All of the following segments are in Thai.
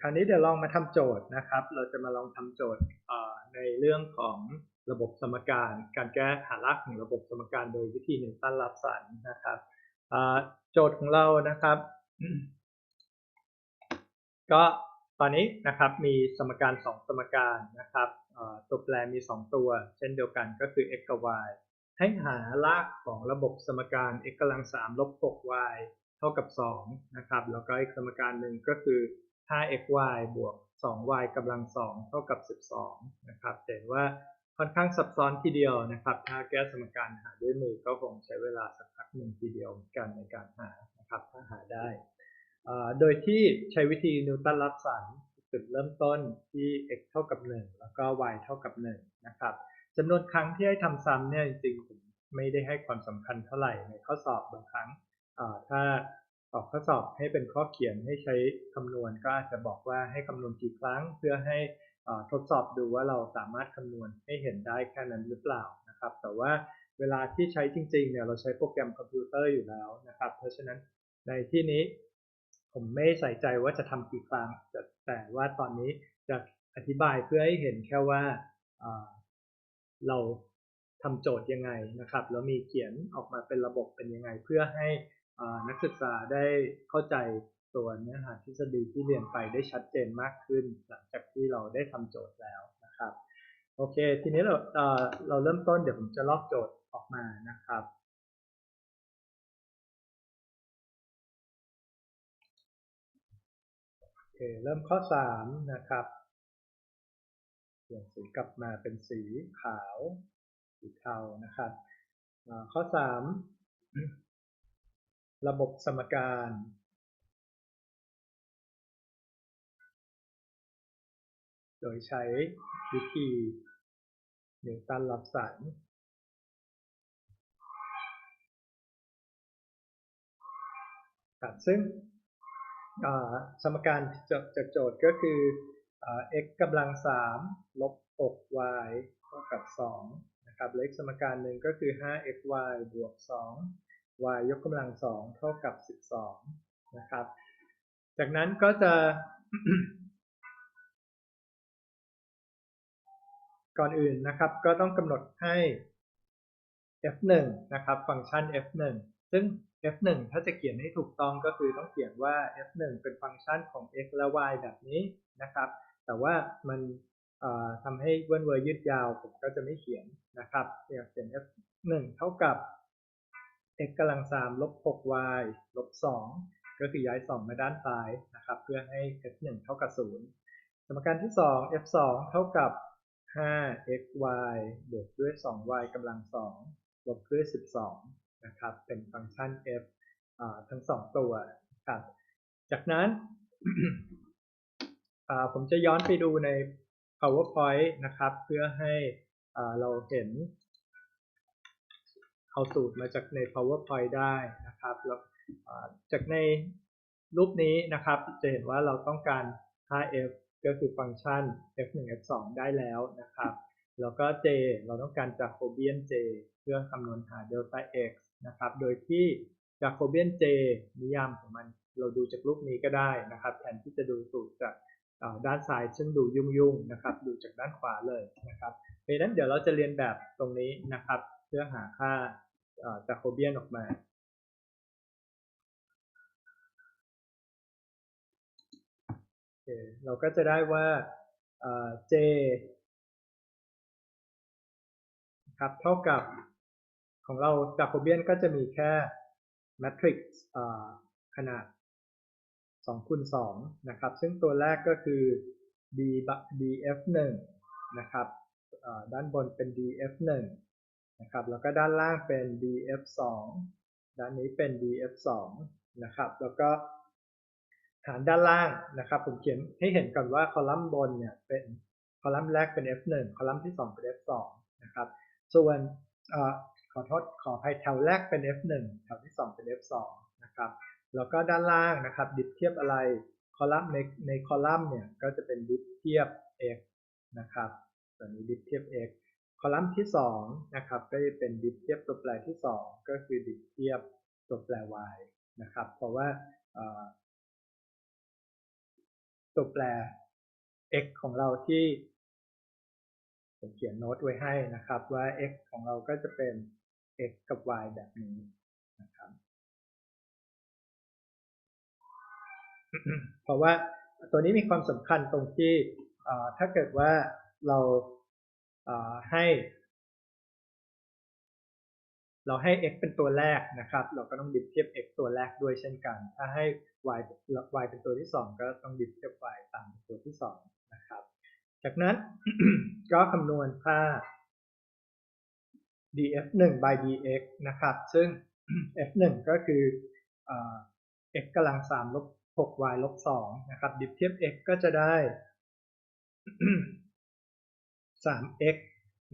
คราวนี้เดี๋ยวลองมาทำโจทย์นะครับ เราจะมาลองทำโจทย์ในเรื่องของระบบสมการ การแก้หารากของระบบสมการโดยวิธีนิวตันรับสันนะครับโจทย์ของเรานะครับ ก็ตอนนี้นะครับมีสมการ 2 สมการนะครับตัวแปรมี 2 ตัว เช่นเดียวกันก็คือ x กับ y ให้หารากของระบบสมการ x กำลัง3ลบ 6y เท่ากับ 2 นะครับ แล้วก็อีกสมการหนึ่งก็คือ 5xy บวก 2y กำลัง 2 เท่ากับ 12 นะครับเห็นว่าค่อนข้างซับซ้อนทีเดียวนะครับ ถ้าแก้สมการหาด้วยมือก็คงใช้เวลาสักพักหนึ่งทีเดียวกันในการหานะครับถ้าหาได้ โดยที่ใช้วิธีนิวตันรับสันจุดเริ่มต้นที่ x เท่ากับ 1 แล้วก็ y เท่ากับ 1 นะครับจำนวนครั้งที่ให้ทำซ้ำเนี่ยจริงๆผมไม่ได้ให้ความสำคัญเท่าไหร่ในข้อสอบบางครั้งถ้า ออกข้อสอบให้เป็นข้อเขียนให้ใช้คำนวณก็อาจจะบอกว่าให้คำนวณกี่ครั้ง เพื่อให้ทดสอบดูว่าเราสามารถคำนวณให้เห็นได้แค่นั้นหรือเปล่านะครับ แต่ว่าเวลาที่ใช้จริงๆเนี่ยเราใช้โปรแกรมคอมพิวเตอร์อยู่แล้วนะครับ เพราะฉะนั้นในที่นี้ผมไม่ใส่ใจว่าจะทำกี่ครั้งแต่ว่าตอนนี้จะอธิบายเพื่อให้เห็นแค่ว่าเราทำโจทย์ยังไงนะครับแล้วมีเขียนออกมาเป็นระบบเป็นยังไง เพื่อให้ นักศึกษาได้เข้าใจตัวเนื้อหาทฤษฎีที่เรียนไปได้ชัดเจนมากขึ้น หลังจากที่เราได้ทำโจทย์แล้วนะครับโอเค ทีนี้เราเราเริ่มต้นเดี๋ยวผมจะลอกโจทย์ออกมานะครับโอเคเริ่มข้อ 3 นะครับเปลี่ยนสีกลับมาเป็นสีขาว สีเทานะครับข้อ 3 ระบบสมการโดยใช้วิธีนิวตันรับสันครับซึ่งสมการจากโจทย์ก็คือ x กำลัง3ลบ 6y เท่ากับ2นะครับเลขสมการหนึ่งก็คือ 5xy บวก2 y ยกกำลังสองเท่ากับ12นะครับ จากนั้นก็จะ ก่อนอื่นนะครับ ก็ต้องกำหนดให้ f1 นะครับ ฟังก์ชัน f1 ซึ่ง f1 ถ้าจะเขียนให้ถูกต้องก็คือต้องเขียนว่า f1 เป็นฟังก์ชันของ x และ y แบบนี้นะครับ แต่ว่ามันทำให้เวิร์นเวอร์ยืดยาว ผมก็จะไม่เขียนนะครับเขียน f1 เท่ากับ x กำลัง3ลบ 6y ลบ2ก็คือย้าย2มาด้านซ้ายนะครับ เพื่อให้ f1 เท่ากับ0สมการที่2 f2 เท่ากับ 5xy บวกด้วย 2y กำลัง2ลบด้วย12นะครับ เป็นฟังก์ชัน f ทั้ง2ตัวครับ จากนั้นผมจะย้อนไปดูใน powerpoint นะครับ เพื่อให้เราเห็น เอาสูตรมาจากใน powerpoint ได้นะครับแล้วจากในรูปนี้นะครับ จะเห็นว่าเราต้องการค่า f ก็คือฟังก์ชัน f1 f2 ได้แล้วนะครับ แล้วก็ j เราต้องการจากโคเบียน j เพื่อคำนวณหา delta x นะครับ โดยที่จากโคเบียน j นิยามของมันเราดูจากรูปนี้ก็ได้นะครับแทนที่จะดูสูตรจากด้านซ้ายซึ่งดูยุ่งๆนะครับ ดูจากด้านขวาเลยนะครับเพราะนั้นเดี๋ยวเราจะเรียนแบบตรงนี้นะครับ เพื่อหาค่า จากโคเบียนออกมาเราก็จะได้ว่า j ครับเท่ากับของเราจากโคเบียนก็จะมีแค่แมทริกซ์ขนาด2คูณ2นะครับ ซึ่งตัวแรกก็คือ d df1 นะครับด้านบนเป็น df1 นะครับแล้วก็ด้านล่างเป็น df2 ด้านนี้เป็น df2 นะครับ แล้วก็ฐานด้านล่างนะครับ ผมเขียนให้เห็นก่อนว่าคอลัมน์บนเนี่ยเป็นคอลัมน์แรกเป็น f1 คอลัมน์ที่ 2 เป็น f2 นะครับ ส่วนขอโทษขออภัยแถวแรกเป็น f1 แถวที่ 2 เป็น f2 นะครับ แล้วก็ด้านล่างนะครับ ดิฟเทียบอะไรคอลัมน์ในในคอลัมน์เนี่ยก็จะเป็นดิฟเทียบ x นะครับตัวนี้ดิฟเทียบ x คอลัมน์ที่2นะครับก็จะเป็นดิฟเทียบตัวแปรที่ 2 ก็คือดิฟเทียบตัวแปร y นะครับ เพราะว่าตัวแปร x ของเราที่ผมเขียนโน้ตไว้ให้นะครับว่า x ของเราก็จะเป็น x กับ y แบบนี้นะครับ เพราะว่าตัวนี้มีความสำคัญตรงที่ถ้าเกิดว่าเรา ให้ เราให้ x เป็นตัวแรกนะครับ เราก็ต้องดิฟเทียบ x ตัวแรกด้วยเช่นกัน ถ้าให้ y y เป็นตัวที่ 2 ก็ต้องดิฟเทียบ y ตามตัวที่ 2 นะครับ จากนั้นก็คำนวณค่า df1 by dx นะครับ ซึ่ง f1 ก็คือ x กำลัง3ลบ 6y ลบ2นะครับ ดิฟเทียบ x ก็จะได้ 3x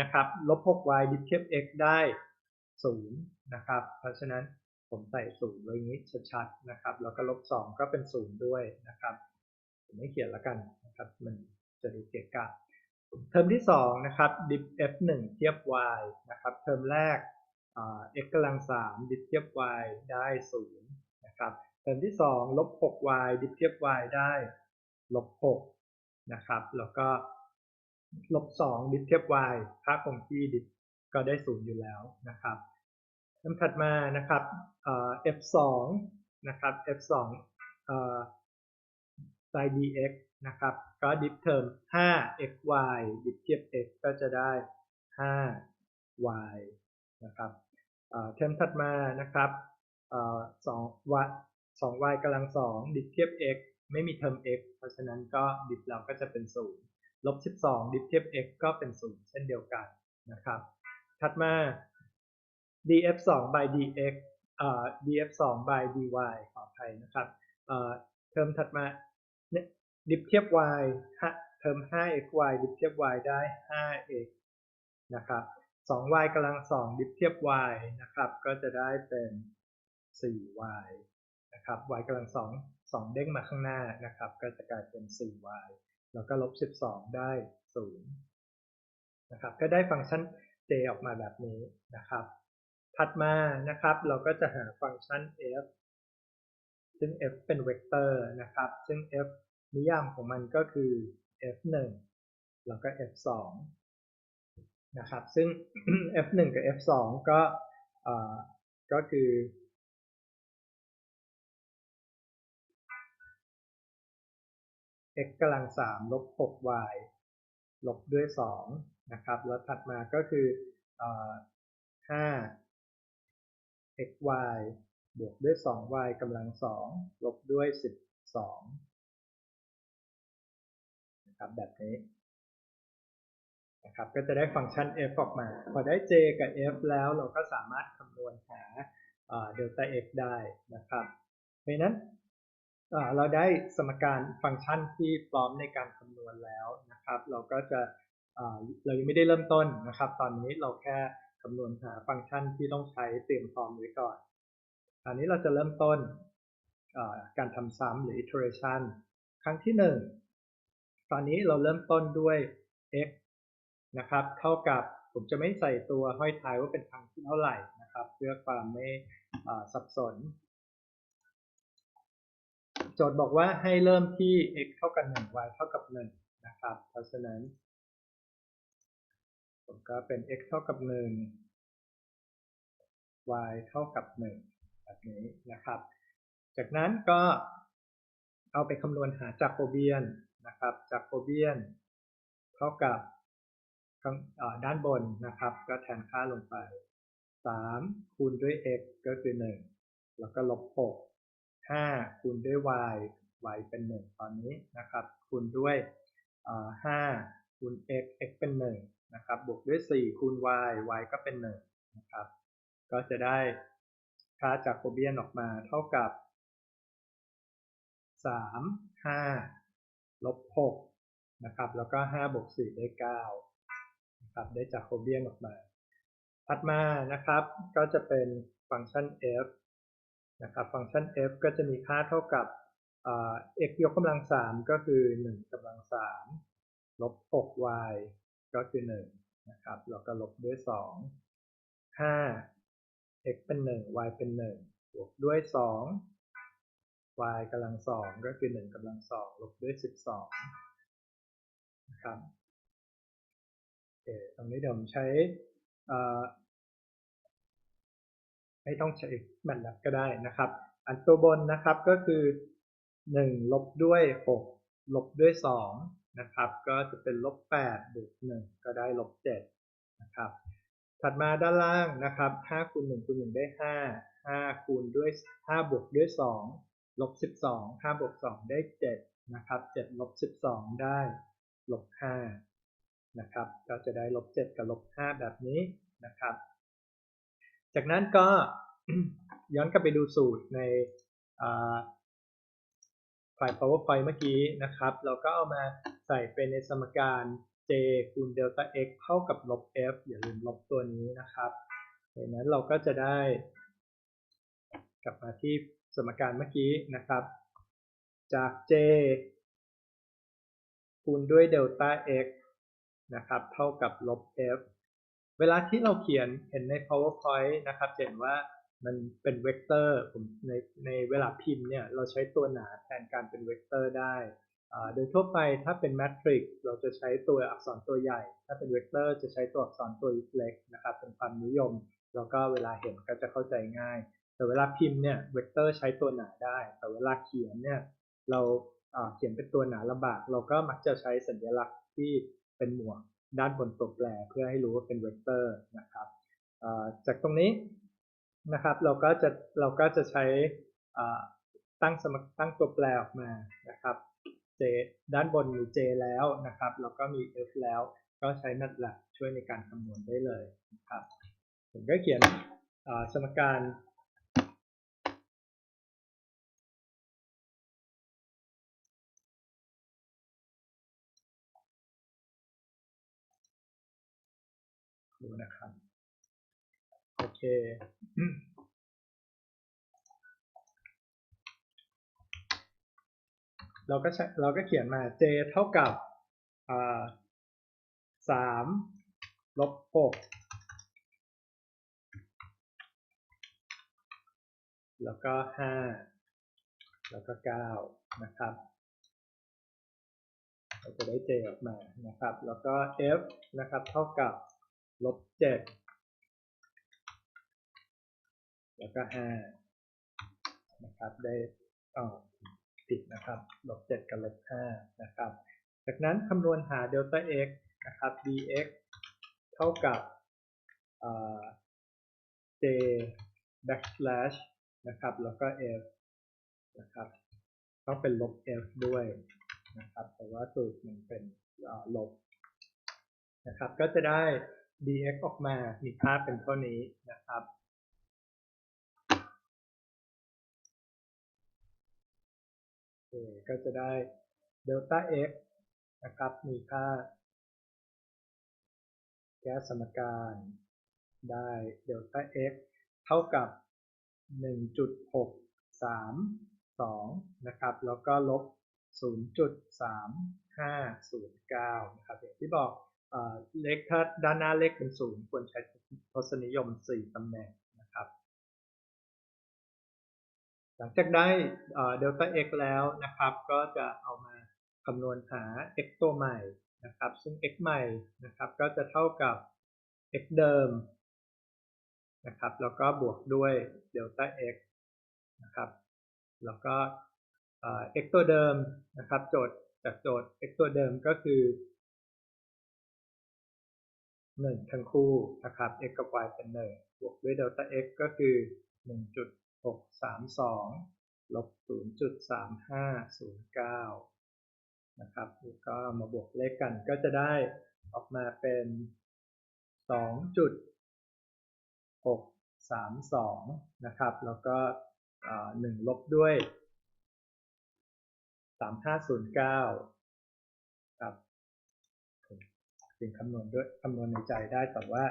นะครับ ลบ 6y ดิฟเทียบ x ได้0นะครับ เพราะฉะนั้นผมใส่0ไว้อย่างนี้ชัดๆนะครับ แล้วก็ลบ 2 ก็เป็น 0 ด้วยนะครับ ผมไม่เขียนแล้วกันนะครับ มันจะดูเกะกะเทอมที่ 2 นะครับ diff f1 เทียบ y นะครับ เทอมแรก x กำลัง3 diff เทียบ y ได้ 0 นะครับ เทอมที่ 2 ลบ 6y diff เทียบ y ได้ลบ 6 นะครับ แล้วก็ ลบ2 diff เทียบ y ค่าคงที่ diff ก็ได้0อยู่แล้วนะครับเทมถัดมานะครับ f2 นะครับ f2 sin dx นะครับ ก็ดิฟเทอม 5xy ดิฟเทียบ x ก็จะได้ 5y นะครับเทอมถัดมานะครับ2 y 2y กำลัง2ดิฟเทียบ x ไม่มีเทอม x เพราะฉะนั้นก็ดิฟเราก็จะเป็น0 ลบ 12 ดิฟเทียบ x ก็เป็น 0 เช่นเดียวกันนะครับ ถัดมา df2 by dx df2 by dy ขออภัยนะครับเทอมถัดมาดิฟเทียบ y เทอม 5xy ดิฟเทียบ y ได้ 5x นะครับ 2y กำลัง 2 ดิฟเทียบ y นะครับ ก็จะได้เป็น 4y นะครับ y กำลัง 2 2 เด้งมาข้างหน้านะครับ ก็จะกลายเป็น 4y แล้วก็ลบ 12 ได้0นะครับ ก็ได้ฟังก์ชัน j ออกมาแบบนี้นะครับ ถัดมานะครับ เราก็จะหาฟังก์ชัน f ซึ่ง f เป็นเวกเตอร์นะครับ ซึ่ง f นิยามของมันก็คือ f1 แล้วก็ f2 นะครับ ซึ่ง f1 กับ f2 ก็ก็คือ x กำลัง3ลบ 6y ลบด้วย 2 นะครับ แล้วถัดมาก็คือ5 xy บวกด้วย 2y กำลัง 2 ลบด้วย 12 นะครับแบบนี้นะครับก็จะได้ฟังก์ชัน f ออกมา พอได้ j กับ f แล้วเราก็สามารถคำนวณหาเดลต้า x ได้นะครับเพราะนั้น เราได้สมการฟังก์ชันที่พร้อมในการคำนวณแล้วนะครับ เราก็จะเรายังไม่ได้เริ่มต้นนะครับ ตอนนี้เราแค่คำนวณหาฟังก์ชันที่ต้องใช้เตรียมพร้อมไว้ก่อนอันนี้เราจะเริ่มต้นการทำซ้ำหรือ iteration ครั้งที่ 1 ตอนนี้เราเริ่มต้นด้วย x นะครับ เท่ากับผมจะไม่ใส่ตัวห้อยท้ายว่าเป็นครั้งที่เท่าไหร่นะครับ เพื่อความไม่สับสน โจทย์บอกว่าให้เริ่มที่ x เท่ากับ1 y เท่ากับ1นะครับ เพราะฉะนั้นผมก็เป็น x เท่ากับ 1 y เท่ากับ 1 แบบนี้นะครับ จากนั้นก็เอาไปคำนวณหาจากโคเบียนนะครับ จากโคเบียน เท่ากับด้านบนนะครับ ก็แทนค่าลงไป 3 คูณด้วย x ก็คือ 1 แล้วก็ลบ 6 5 คูณด้วย y y เป็น 1 ตอนนี้นะครับ คูณด้วย 5 คูณ x x เป็น 1 นะครับ บวกด้วย 4 คูณ y y ก็เป็น 1 นะครับ ก็จะได้ค่าจากโคเบียนออกมาเท่ากับ 3 5 ลบ 6 นะครับ แล้วก็ 5 บวก 4 ได้9นะครับ ได้จากโคเบียนออกมา ถัดมานะครับ ก็จะเป็นฟังก์ชัน f นะครับฟังก์ชัน f ก็จะมีค่าเท่ากับ x ยกกำลัง3ก็คือ1กำลัง3ลบ 6y ก็คือ1นะครับแล้วก็ลบด้วย 2 5 x เป็น 1 y เป็น 1 บวกด้วย 2 y กำลังสองก็คือหนึ่งกำลังสองลบด้วยสิบสองนะครับโอเคตรงนี้เดี๋ยวผมใช้ ไม่ต้องใช้ MATLAB ก็ได้นะครับ อันตัวบนนะครับก็คือหนึ่งลบด้วยหกลบด้วยสองนะครับ ก็จะเป็นลบแปดบวกหนึ่งก็ได้ลบเจ็ดนะครับถัดมาด้านล่างนะครับ5คูณ1คูณ1ได้ 5 5คูณด้วย5บวกด้วย 2 ลบ 12 5บวก2 ได้ 7 นะครับ7ลบ 12 ได้ลบ5นะครับ ก็จะได้ลบ 7 กับลบ 5 แบบนี้นะครับ จากนั้นก็ย้อนกลับไปดูสูตรในไฟล์ powerpoint เมื่อกี้นะครับ เราก็เอามาใส่เป็นในสมการ j คูณเดลต้า x เท่ากับลบ f อย่าลืมลบตัวนี้นะครับดังนั้นเราก็จะได้ กลับมาที่สมการเมื่อกี้นะครับ จาก j คูณด้วยเดลต้า x นะครับ เท่ากับลบ f เวลาที่เราเขียนเห็นใน powerpoint นะครับเห็นว่ามันเป็นเวกเตอร์ผมในในเวลาพิมพ์เนี่ยเราใช้ตัวหนาแทนการเป็นเวกเตอร์ได้ โดยทั่วไปถ้าเป็นแมทริกซ์เราจะใช้ตัวอักษรตัวใหญ่ ถ้าเป็นเวกเตอร์จะใช้ตัวอักษรตัวเล็กนะครับเป็นความนิยม แล้วก็เวลาเห็นก็จะเข้าใจง่าย แต่เวลาพิมพ์เนี่ยเวกเตอร์ใช้ตัวหนาได้ แต่เวลาเขียนเนี่ยเราเขียนเป็นตัวหนาลำบาก เราก็มักจะใช้สัญลักษณ์ที่เป็นหมวก ด้านบนตัวแปรเพื่อให้รู้ว่าเป็นเวกเตอร์นะครับจากตรงนี้นะครับเราก็จะเราก็จะใช้ตั้งสมตั้งตัวแปรออกมานะครับ j ด้านบนมี j แล้วนะครับแล้วก็มี f แล้วก็ใช้ MATLAB ช่วยในการคำนวณได้เลยนะครับผมก็เขียนสมการ ดูนะครับ โอเคเราก็เราก็เขียนมา j เท่ากับสามลบหกแล้วก็ห้าแล้วก็เก้านะครับ เราจะได้ j ออกมานะครับ แล้วก็ f นะครับ เท่ากับ ลบเจ็ดแล้วก็ห้านะครับได้อ๋อผิดนะครับลบเจ็ดกับลบห้านะครับ จากนั้นคำนวณหาเดลต้า x นะครับ dx เท่ากับ j backslash นะครับ แล้วก็ f นะครับต้องเป็นลบ f ด้วยนะครับ แต่ว่าสูตรมันเป็นลบนะครับ ก็จะได้ dx ออกมา มีค่าเป็นเท่านี้นะครับ ก็จะได้เดลต้า x นะครับ มีค่า แก้สมการได้เดลต้า x เท่ากับ 1.632 นะครับ แล้วก็ลบ 0.3509 นะครับอย่างที่บอก เลขถ้าด้านหน้าเลขเป็นศูนย์ควรใช้ทศนิยม 4 ตำแหน่งนะครับ หลังจากได้เดลต้า x แล้วนะครับ ก็จะเอามาคำนวณหา x ตัวใหม่นะครับ ซึ่ง x ใหม่นะครับก็จะเท่ากับ x เดิมนะครับ แล้วก็บวกด้วยเดลต้า x นะครับ แล้วก็ x ตัวเดิมนะครับ โจทย์จากโจทย์ x ตัวเดิมก็คือ หนึ่งทั้งคู่นะครับ x กับ y เป็นหนึ่งบวกด้วยเดลต้า x ก็คือ 1.632 ลบ 0.3509 นะครับแล้วก็มาบวกเลขกันก็จะได้ออกมาเป็น 2.632 นะครับ แล้วก็หนึ่งลบด้วย 3509 ถึงคำนวณด้วยคำนวณในใจได้แต่ว่า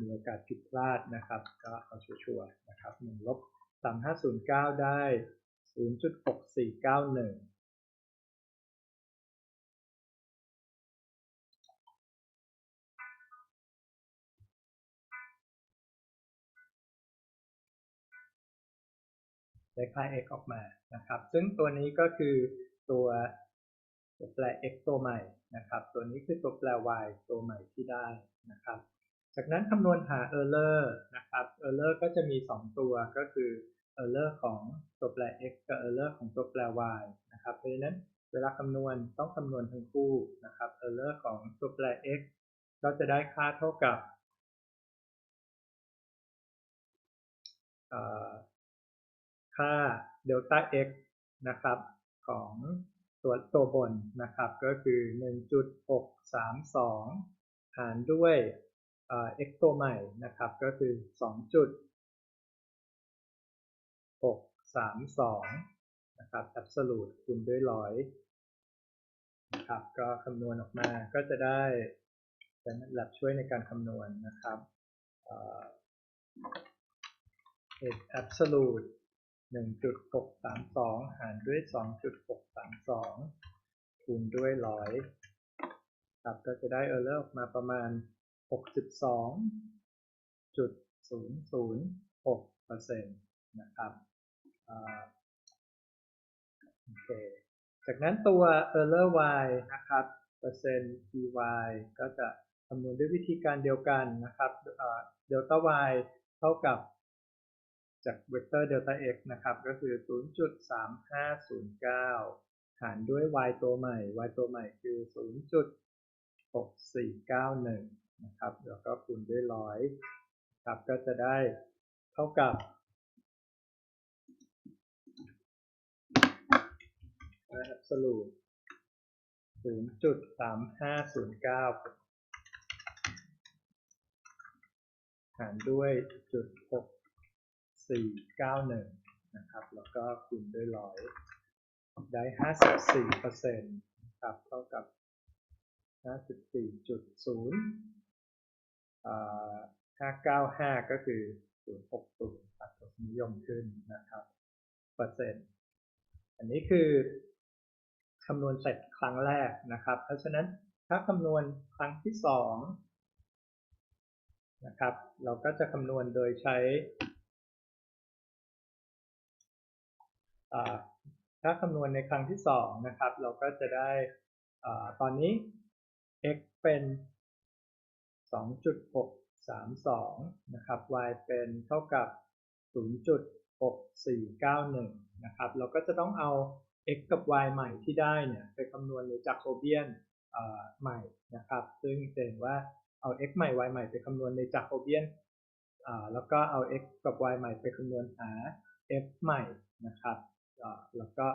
มีโอกาสผิดพลาดนะครับ ก็เอาชัวร์ๆนะครับหนึ่งลบสามห้าศูนย์เก้าได้ศูนย์จุดหกสี่เก้าหนึ่งได้ค่า x ออกมานะครับ ซึ่งตัวนี้ก็คือตัว ตัวแปร x ตัวใหม่นะครับ ตัวนี้คือตัวแปร y ตัวใหม่ที่ได้นะครับ จากนั้นคำนวณหา error นะครับ error ก็จะมี 2 ตัวก็คือ error ของตัวแปร x กับ error ของตัวแปร y นะครับ เพราะฉะนั้นเวลาคำนวณต้องคำนวณทั้งคู่นะครับ error ของตัวแปร x ก็จะได้ค่าเท่ากับค่า delta x นะครับของ ตัวตัวบนนะครับ ก็คือ 1.632 หารด้วย x ตัวใหม่นะครับ ก็คือ 2.632 นะครับ absolute คูณด้วยร้อยนะครับก็คำนวณออกมาก็จะได้จะหลับช่วยในการคำนวณนะครับ x absolute 1.632 หารด้วย 2.632 คูณด้วยร้อยครับก็จะได้ error ออกมาประมาณ 62.006%นะครับโอเคจากนั้นตัว error y นะครับเปอร์เซ็นต์ py ก็จะคำนวณด้วยวิธีการเดียวกันนะครับ delta y เท่ากับ จากเวกเตอร์เดลต้า x นะครับ ก็คือ 0.3509 หารด้วย y ตัวใหม่ y ตัวใหม่คือ 0.6491 นะครับ แล้วก็คูณด้วยร้อยครับ ก็จะได้เท่ากับได้ absolute 0.3509 หารด้วยจุด6 491 นะครับ แล้วก็คูณด้วยร้อยได้ 54เปอร์เซ็นต์ครับเท่ากับ 54.0อ่า595 ก็คือ 060ครับทศนิยมขึ้นนะครับเปอร์เซ็นต์อันนี้คือคำนวณเสร็จครั้งแรกนะครับ เพราะฉะนั้นถ้าคำนวณครั้งที่สองนะครับ เราก็จะคำนวณโดยใช้ ถ้าคำนวณในครั้งที่ 2 นะครับ เราก็จะได้ตอนนี้ x เป็น 2.632 นะครับ y เป็นเท่ากับ 0.6491 นะครับ เราก็จะต้องเอา x กับ y ใหม่ที่ได้เนี่ยไปคำนวณในจากโคเบียนใหม่นะครับ ซึ่งเห็นว่าเอา x ใหม่ y ใหม่ไปคำนวณในจากโคเบียนแล้วก็เอา x กับ y ใหม่ไปคำนวณหา f ใหม่นะครับ แล้วก็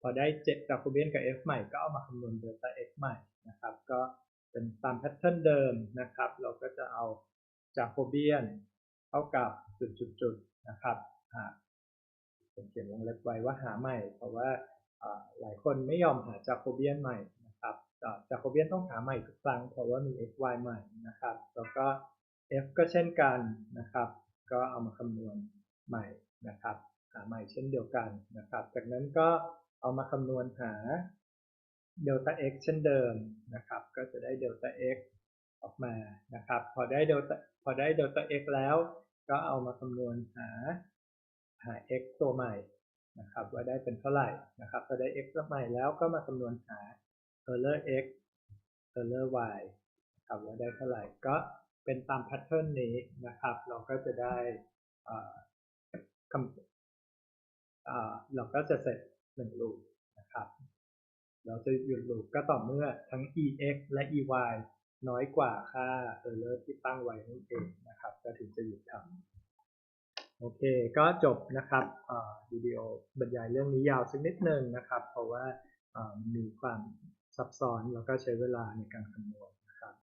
พอได้เจ็ดจากโคเบียนกับ f ใหม่ก็เอามาคำนวณเดลต้า x ใหม่นะครับ ก็เป็นตามแพทเทิร์นเดิมนะครับ เราก็จะเอาจากโคเบียนเท่ากับจุดๆๆนะครับผมเขียนวงเล็บไว้ว่าหาใหม่ เพราะว่าหลายคนไม่ยอมหาจากโคเบียนใหม่นะครับจากโคเบียนต้องหาใหม่ทุกครั้งเพราะว่ามี x y ใหม่นะครับ แล้วก็ f ก็เช่นกันนะครับ ก็เอามาคำนวณใหม่นะครับ หาใหม่เช่นเดียวกันนะครับ จากนั้นก็เอามาคำนวณหาเดลต้า x เช่นเดิมนะครับ ก็จะได้เดลต้า x ออกมานะครับ พอได้เดลต้าพอได้เดลต้า x แล้ว ก็เอามาคำนวณหาหา x ตัวใหม่นะครับว่าได้เป็นเท่าไหร่นะครับพอได้ x ตัวใหม่แล้วก็มาคำนวณหา error x error y นะครับว่าได้เท่าไหร่ก็เป็นตามแพทเทิร์นนี้นะครับ เราก็จะได้คำ เราก็จะเสร็จหนึ่งลูปนะครับ เราจะหยุดลูปก็ต่อเมื่อทั้ง ex และ ey น้อยกว่าค่า error ที่ตั้งไว้นั่นเองนะครับ ก็ถึงจะหยุดทำโอเค ก็จบนะครับวิดีโอบรรยายเรื่องนี้ยาวสักนิดนึงนะครับ เพราะว่ามีความซับซ้อนแล้วก็ใช้เวลาในการคำนวณ